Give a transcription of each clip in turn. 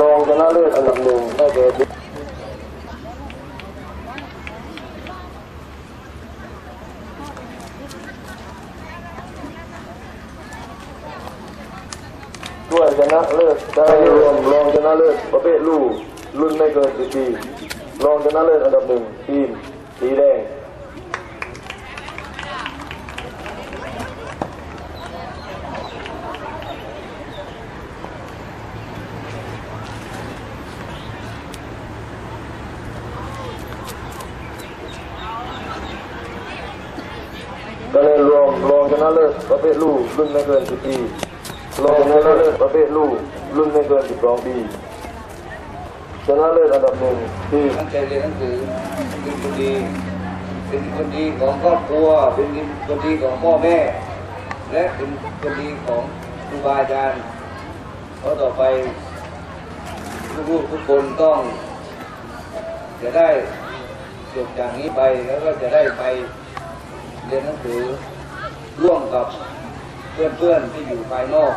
รองชนะเลิศอันดับหนึ่งได้แก่ด้วยชนะเลิศได้รวมรองชนะเลิศประเภทลูกรุ่นไม่เกินสิบปีรองชนะเลิศอันดับหนึ่งทีมสีแดง คะแนนรวมรองชนะเลิศประเภทลูกรุ่นไม่เกิน10ปีรองชนะเลิศประเภทลูกรุ่นไม่เกิน12ปีชนะเลิศอันดับหนึ่งที่ตั้งใจเรียนหนังสือเป็นคนดี เป็นคนดีของครอบครัว เป็นคนดีของพ่อแม่ และเป็นคนดีของครูบาอาจารย์เพราะต่อไปลูกๆทุกคนต้อง จะได้จบจากนี้ไปแล้วก็จะได้ไป เรียนหนังสือร่วมกับเพื่อนๆที่อยู่ภายนอก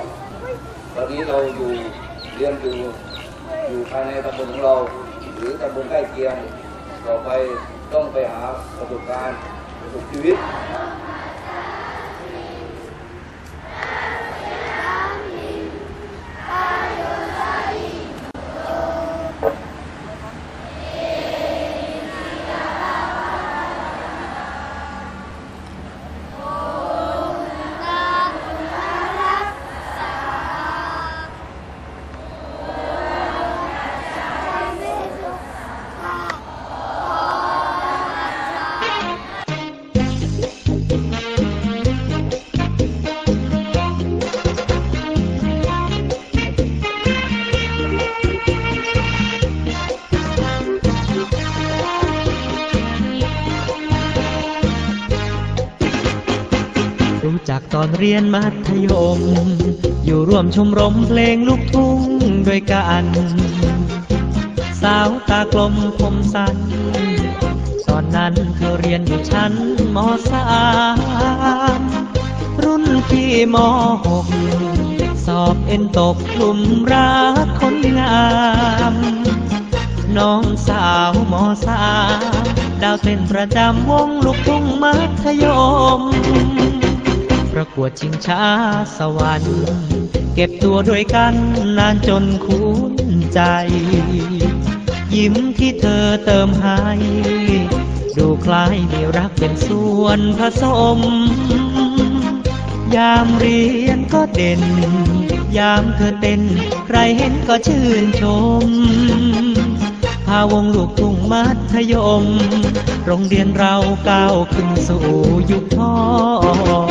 ตอนนี้เราอยู่เรียนอยู่อยู่ภายในตำบลของเรา หรือตำบลใกล้เคียง ต่อไปต้องไปหาประสบการณ์ประสบชีวิต รู้จักตอนเรียนมัธยม อยู่ร่วมชมรมเพลงลูกทุ่งด้วยกันสาวตากลมผมสั้นตอนนั้นเธอเรียนอยู่ชั้นมสามรุ่นพี่มหกสอบเอ็นตกกลุ่มรักคนงาม น้องสาวมสามดาวเต้นประจำวงลูกทุ่งมัธยม ประกวดชิงช้าสวรรค์ เก็บตัวด้วยกันนานจนคุ้นใจ ยิ้มที่เธอเติมให้ ดูคล้ายมีรักเป็นส่วนผสม ยามเรียนก็เด่น ยามเธอเต้น ใครเห็นก็ชื่นชมพาวงลูกทุ่งมัธยม โรงเรียนเราก้าวขึ้นสู่ยุคทอง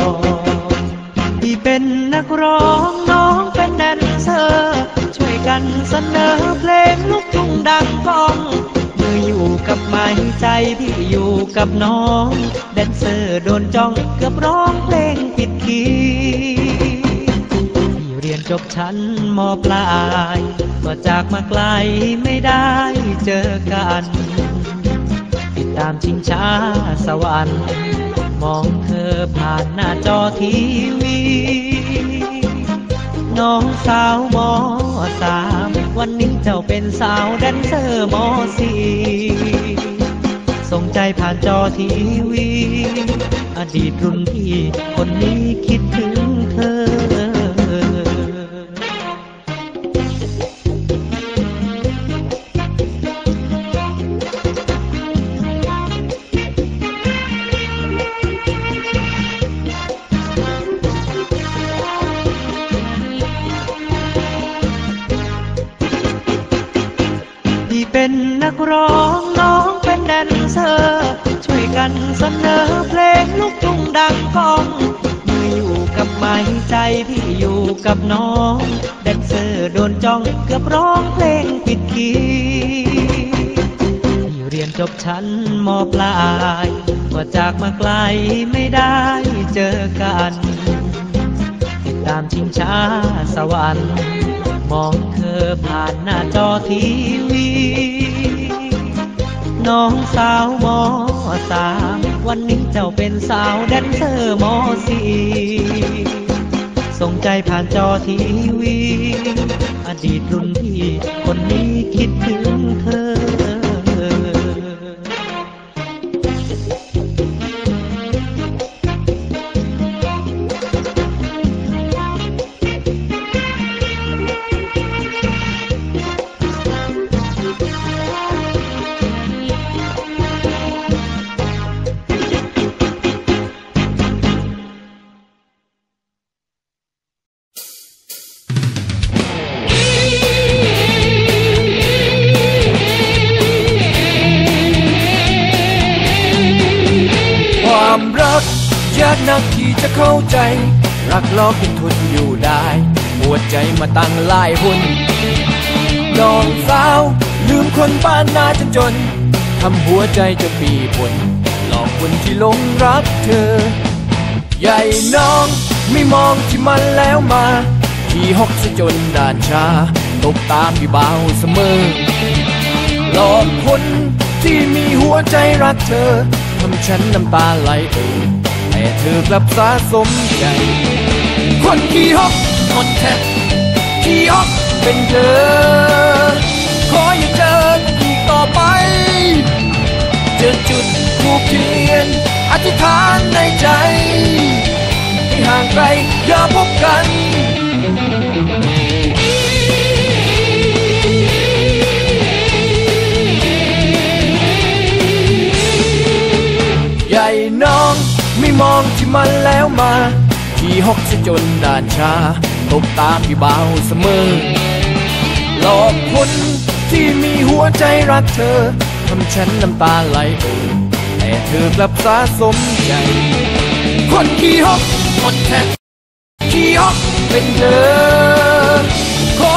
เสนอเพลงลูกทุ่งดังก้องเมื่ออยู่กับไม้ใจที่อยู่กับน้อง แดนเซอร์โดนจ้องเกือบร้องเพลงผิดคีย์ที่เรียนจบชั้นมปลาย ก็จากมาไกลไม่ได้เจอกัน ติดตามชิงช้าสวรรค์มองเธอผ่านหน้าจอทีวี น้องสาวมสาม วันนี้เจ้าเป็นสาวแดนเซอร์มสีส่งใจผ่านจอทีวี อดีตรุ่นพี่คนนี้ นักร้องน้องเป็นแดนเซอร์ ช่วยกันเสนอเพลงลูกทุ่งดังก้องเมื่ออยู่กับไม้ใจที่อยู่กับน้อง แดนเซอร์โดนจ้องเกือบร้องเพลงผิดคีย์ที่เรียนจบชั้นมปลายก็จากมาไกลไม่ได้เจอกันติดตามชิงช้าสวรรค์มองเธอผ่านหน้าจอทีวี น้องสาวมอสามวันนี้เจ้าเป็นสาวแดนเซอร์มสี่ส่งใจผ่านจอทีวี อดีตรุ่นพี่ คนนี้คิดถึง นักที่จะเข้าใจ รักลอกเป็นทุนอยู่ได้หัวใจมาตั้งลายหุ่นน้องสาว ลืมคนบ้านนาจนจนทำหัวใจจะปีปนหลอกคนที่หลงรักเธอ ใหญ่น้องไม่มองที่มันแล้วมาขี่ฮอกซะจนด่านชาตบตามพี่บ่าเสมอ หลอกคนที่มีหัวใจรักเธอทำฉันน้ำตาไหลเอ่ เธอกลับสะสมใจ คนขี้ฮอกคนแทบขี้ฮอกเป็นเธอ ขออย่าเจอนอีกต่อไปเจอจุดทูบเทียน อธิษฐานในใจให้ห่างไกลอย่าพบกัน ไม่มองที่มันแล้วมาขี่ฮกซะจนด่านชาตบตาพี่เบาเสมอ หลอกคนที่มีหัวใจรักเธอทำฉันน้ำตาไหลเอ่อแต่เธอกลับสะสมใจ คนขี่ฮอกคนแทบขี่ฮกเป็นเธอ